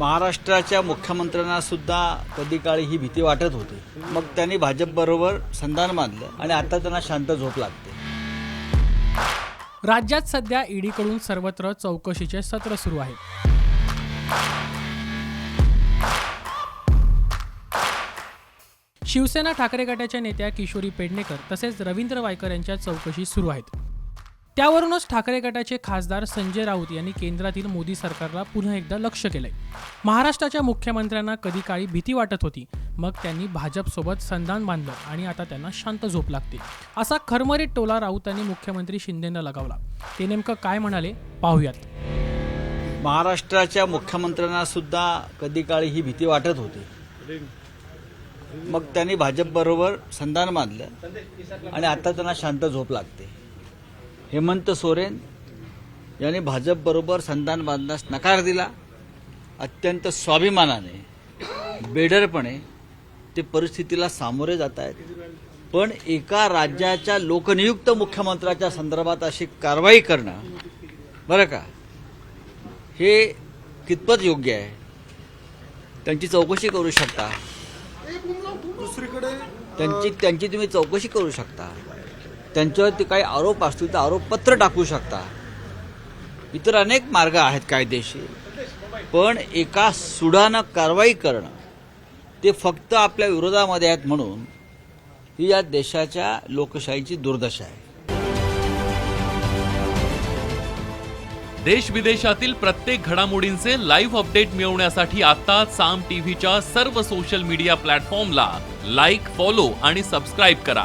महाराष्ट्राच्या मुख्यमंत्र्यांना सुद्धा कधी काळी ही भीती वाटत होती. मग त्यांनी भाजपबरोबर संधान मानलं आणि आता त्यांना शांत झोप लागते. राज्यात सध्या ईडीकडून सर्वत्र चौकशीचे सत्र सुरू आहे शिवसेना ठाकरे गटाच्या नेत्या किशोरी पेडणेकर तसेच रवींद्र वायकर यांच्या चौकशी सुरू आहेत. त्यावरूनच ठाकरे गटाचे खासदार संजय राऊत यांनी केंद्रातील मोदी सरकारला पुन्हा एकदा लक्ष केलंय. महाराष्ट्राच्या मुख्यमंत्र्यांना कधी काळी भीती वाटत होती मग त्यांनी भाजपसोबत संधान बांधलं आणि आता त्यांना शांत झोप लागते. असा खरमरीत टोला राऊतांनी मुख्यमंत्री शिंदेंना लगावला. ते नेमकं काय म्हणाले पाहूयात. महाराष्ट्राच्या मुख्यमंत्र्यांना सुद्धा कधी काळी ही भीती वाटत होती. मग त्यांनी भाजपबरोबर संधान बांधलं आणि आता त्यांना शांत झोप लागते. हेमंत सोरेन यांनी भाजपबरोबर संधान बांधण्यास नकार दिला. अत्यंत स्वाभिमानाने बेडरपणे ते परिस्थितीला सामोरे जात आहेत. पण एका राज्याच्या लोकनियुक्त मुख्यमंत्र्याच्या संदर्भात अशी कारवाई करणं बरं का? हे कितपत योग्य आहे? त्यांची चौकशी करू शकता? त्यांची त्यांची तुम्ही चौकशी करू शकता? त्यांच्यावरती काही आरोप असतील तर आरोपपत्र टाकू शकता. इतर अनेक मार्ग आहेत कायदेशीर. पण एका सुडानं कारवाई करणं ते फक्त आपल्या विरोधामध्ये आहेत म्हणून ही या देशाच्या लोकशाहीची दुर्दशा आहे. देश विदेशातील प्रत्येक घडामोडींचे लाईव्ह अपडेट मिळवण्यासाठी आता साम टीव्हीच्या सर्व सोशल मीडिया प्लॅटफॉर्मला लाईक फॉलो आणि सबस्क्राईब करा.